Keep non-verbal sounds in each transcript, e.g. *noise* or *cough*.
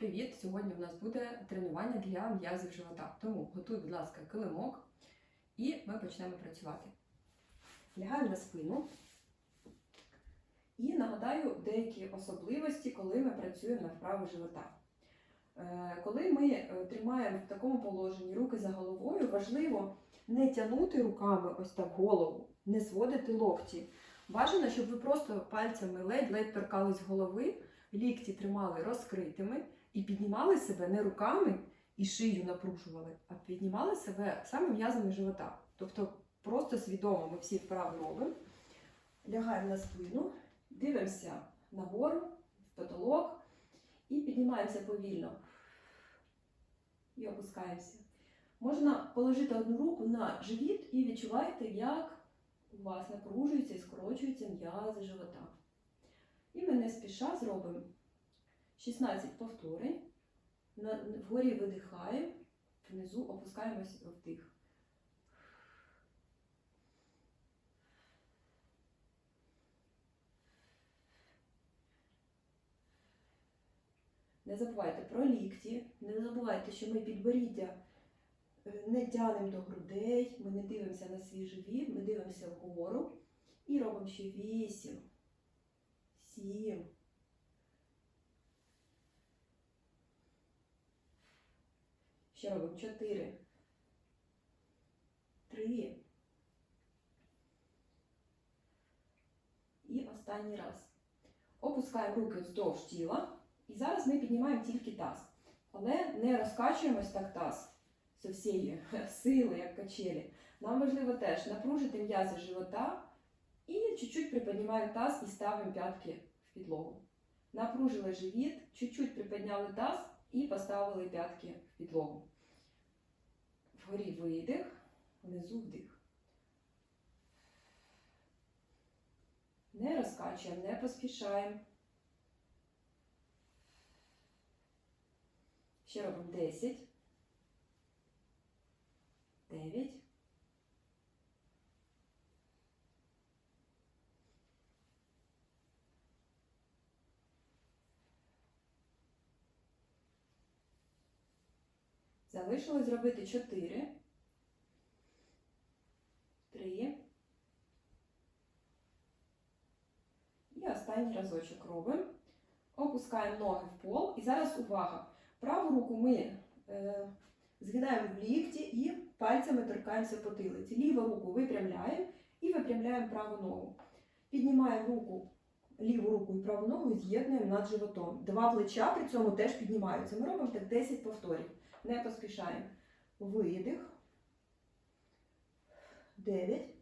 Привіт! Сьогодні у нас буде тренування для м'язів живота. Тому готуй, будь ласка, килимок і ми почнемо працювати. Лягаємо на спину і нагадаю деякі особливості, коли ми працюємо на вправи живота. Е, Коли ми е, тримаємо в такому положенні руки за головою, важливо не тягнути руками ось так голову, не зводити локті. Бажано, щоб ви просто пальцями ледь-ледь торкались голови, лікті тримали розкритими і піднімали себе не руками і шию напружували, а піднімали себе саме м'язами живота. Тобто просто свідомо ми всі вправи робимо. Лягаємо на спину, дивимося нагору, в потолок і піднімаємося повільно. І опускаємося. Можна положити одну руку на живіт і відчуваєте, як у вас напружується і скорочуються м'язи живота. І ми не спіша зробимо 16 повторень. Вгорі видихаємо, внизу опускаємось вдих. Не забувайте про лікті, не забувайте, що ми підборіддя е, не тянемо до грудей, ми не дивимося на свій живіт, ми дивимося вгору і робимо ще 8, 7, Ще робимо 4, 3. І останній раз. Опускаємо руки вздовж тіла. І зараз ми піднімаємо тільки таз. Але не розкачуємось так таз з всієї *laughs* сили, як качелі. Нам важливо теж напружити м'язи живота і чуть-чуть приподнімаємо таз і ставимо п'ятки в підлогу. Напружили живіт, чуть-чуть приподняли таз і поставили п'ятки в підлогу. Вгорі видих, внизу вдих. Не розкачуємо, не поспішаємо. Ще робимо 10, 9, Залишилось зробити 4, 3. І останній разочок робимо. Опускаємо ноги в пол. І зараз увага. Праву руку ми е, згинаємо в лікті і пальцями торкаємося потилиці. Ліву руку випрямляємо і випрямляємо праву ногу. Піднімаємо руку, ліву руку і праву ногу і з'єднуємо над животом. Два плеча при цьому теж піднімаються. Ми робимо так 10 повторів. Не поспішаємо. Видих. 9.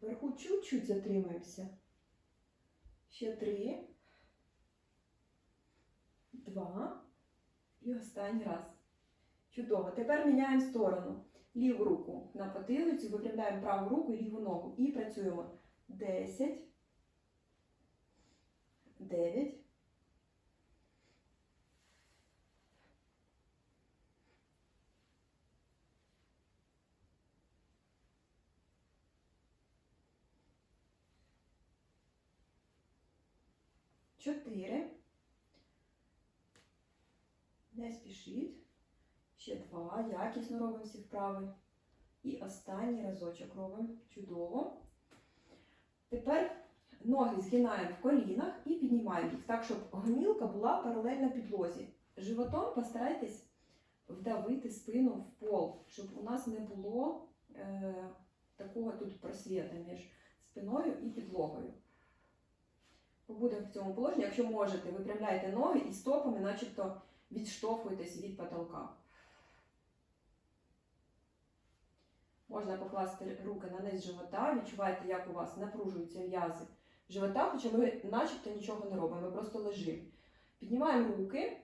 Вверху чуть-чуть затримаємося. Ще три, два і останній раз. Чудово. Тепер міняємо сторону. Ліву руку на потилицю, випрямляємо праву руку і ліву ногу. І працюємо 10, 9, Чотири. Не спішіть. Ще два. Якісно робимо всі вправи. І останній разочок робимо. Чудово. Тепер ноги згинаємо в колінах і піднімаємо їх так, щоб гомілка була паралельна підлозі. Животом постарайтесь вдавити спину в пол, щоб у нас не було е, такого тут просвіта між спиною і підлогою. Побудемо в цьому положенні, якщо можете, випрямляйте ноги і стопами, начебто відштовхуйтесь від потолка. Можна покласти руки на низ живота, відчувайте, як у вас напружуються м'язи живота, хоча ми начебто нічого не робимо, ми просто лежимо. Піднімаємо руки,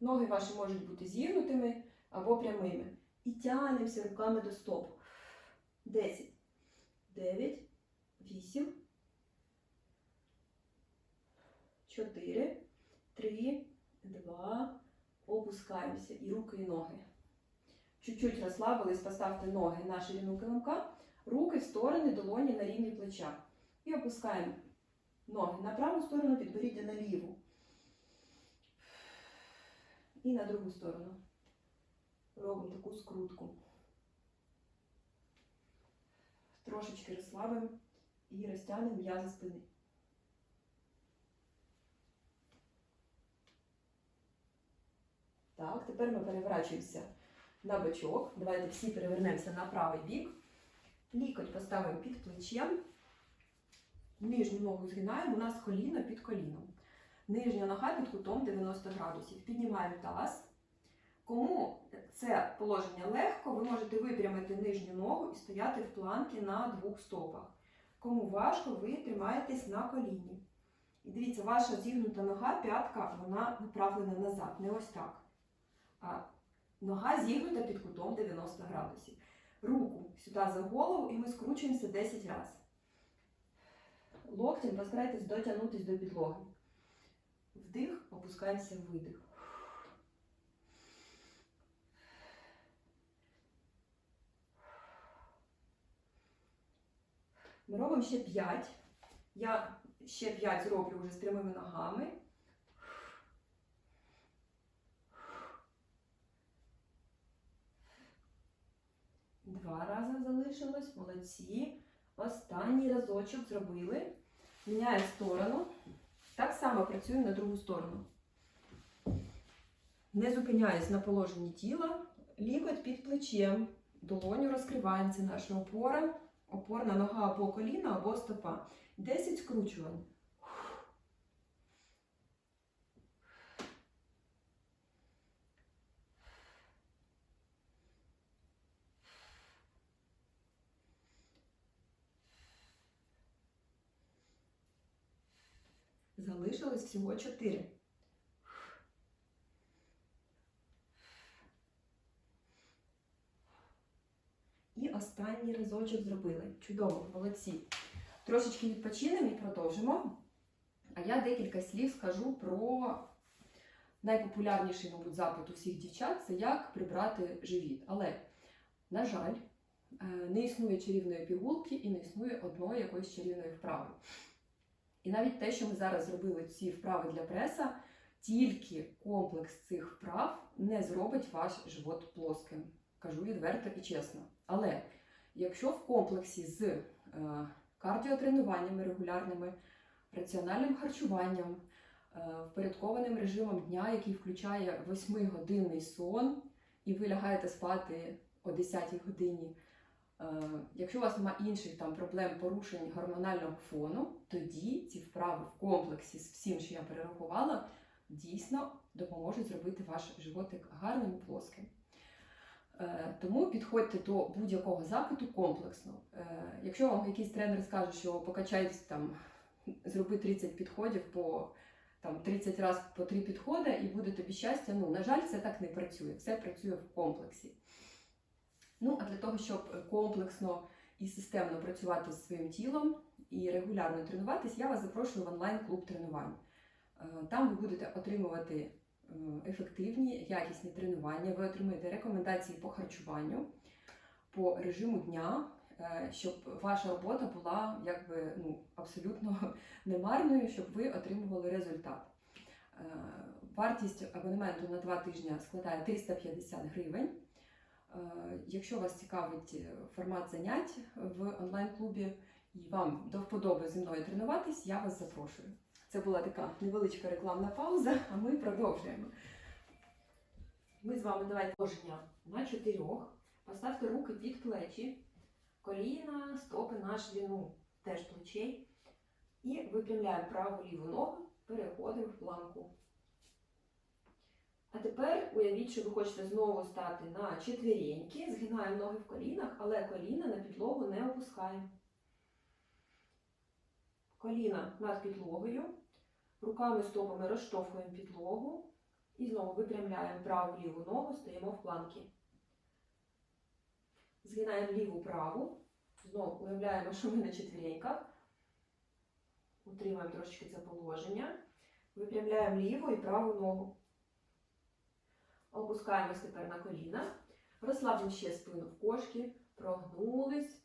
ноги ваші можуть бути зігнутими або прямими. І тягнемося руками до стоп. 10, 9, 8, 4, 3, 2, опускаємося. І руки, і ноги. Чуть-чуть розслабились, поставте ноги на ширину килимка, руки в сторони, долоні на рівні плеча. І опускаємо ноги на праву сторону, підборіддя на ліву. І на другу сторону. Робимо таку скрутку. Трошечки розслабимо і розтягнемо м'язи спини. Так, тепер ми переворачуємося на бочок. Давайте всі перевернемося на правий бік. Лікоть поставимо під плечем. Нижню ногу згинаємо, у нас коліно під коліном. Нижня нога під кутом 90 градусів. Піднімаємо таз. Кому це положення легко, ви можете випрямити нижню ногу і стояти в планці на двох стопах. Кому важко, ви тримаєтесь на коліні. І дивіться, ваша зігнута нога, п'ятка, вона направлена назад, не ось так. А нога зігнута під кутом 90 градусів. Руку сюди за голову і ми скручуємося 10 разів. Локтем постарайтесь дотягнутися до підлоги. Вдих, опускаємося в видих. Ми робимо ще 5. Я ще 5 зроблю вже з прямими ногами. Два рази залишилось, молодці. Останній разочок зробили. Міняємо сторону. Так само працюємо на другу сторону. Не зупиняюсь на положенні тіла, лікоть під плечем, долоню розкриваємо, це наша опора, опорна нога або коліна, або стопа. 10 скручувань. Залишилось всього 4. І останній разочок зробили. Чудово, молодці. Трошечки відпочинемо і продовжимо. А я декілька слів скажу про найпопулярніший, мабуть, запит у всіх дівчат це як прибрати живіт. Але, на жаль, е, не існує чарівної пігулки і не існує одної якоїсь чарівної вправи. І навіть те, що ми зараз зробили ці вправи для преса, тільки комплекс цих вправ не зробить ваш живот плоским. Кажу відверто і чесно. Але якщо в комплексі з е, кардіотренуваннями регулярними, раціональним харчуванням, е, впорядкованим режимом дня, який включає 8-годинний сон, і ви лягаєте спати о 10 годині. Е, Якщо у вас немає інших там проблем порушень гормонального фону, тоді ці вправи в комплексі з всім, що я перерахувала, дійсно допоможуть зробити ваш животик гарним і плоским. Е, Тому підходьте до будь-якого запиту комплексно. Е, Якщо вам якийсь тренер скаже, що покачайте там, зроби 30 підходів по там 30 разів по 3 підходи і буде тобі щастя. Ну, на жаль, це так не працює. Все працює в комплексі. Ну, а для того, щоб комплексно і системно працювати з своїм тілом і регулярно тренуватись, я вас запрошую в онлайн-клуб тренувань. Е, Там ви будете отримувати е, ефективні, якісні тренування, ви отримаєте рекомендації по харчуванню, по режиму дня, е, щоб ваша робота була якби, ну, абсолютно *laughs* немарною, щоб ви отримували результат. Е, Вартість абонементу на 2 тижні складає 350 гривень. Е, Якщо вас цікавить е, формат занять в онлайн-клубі і вам до вподоби зі мною тренуватись, я вас запрошую. Це була така невеличка рекламна пауза, а ми продовжуємо. Ми з вами давайте положення на чотирьох. Поставте руки під плечі, коліна, стопи на ширину теж плечей. І випрямляємо праву ліву ногу, переходимо в планку. А тепер уявіть, що ви хочете знову стати на четвіреньки, згинаємо ноги в колінах, але коліна на підлогу не опускаємо. Коліна над підлогою, руками стопами розштовхуємо підлогу і знову випрямляємо праву ліву ногу, стоїмо в планки. Згинаємо ліву праву, знову уявляємо, що ми на четвіреньках. Утримуємо трошечки це положення. Випрямляємо ліву і праву ногу. Опускаємось тепер на коліна. Розслабимо ще спину в кошки, прогнулись,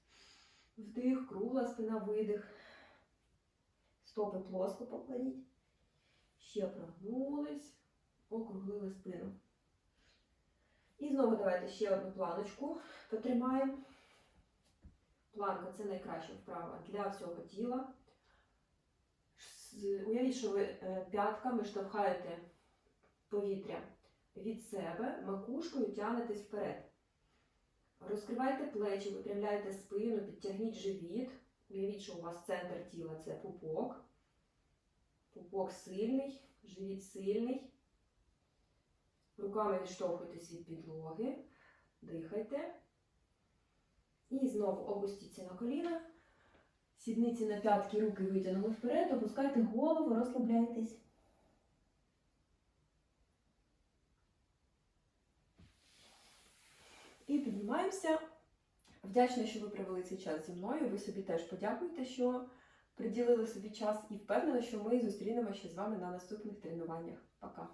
вдих, кругла спина, видих. Стопи плоско покладіть. Ще прогнулись, округлили спину. І знову давайте ще одну планочку потримаємо. Планка це найкраща вправа для всього тіла. Уявіть, що ви е, п'ятками штовхаєте повітря від себе, макушкою тягнетесь вперед. Розкривайте плечі, випрямляйте спину, підтягніть живіт. Уявіть, що у вас центр тіла це пупок. Пупок сильний, живіт сильний. Руками відштовхуйтесь від підлоги. Дихайте. І знову опустіться на коліна. Сідниці на п'ятки, руки витягнули вперед, опускайте голову, розслабляйтесь. І піднімаємося. Вдячна, що ви провели цей час зі мною. Ви собі теж подякуйте, що приділили собі час, і впевнена, що ми зустрінемося з вами на наступних тренуваннях. Пока!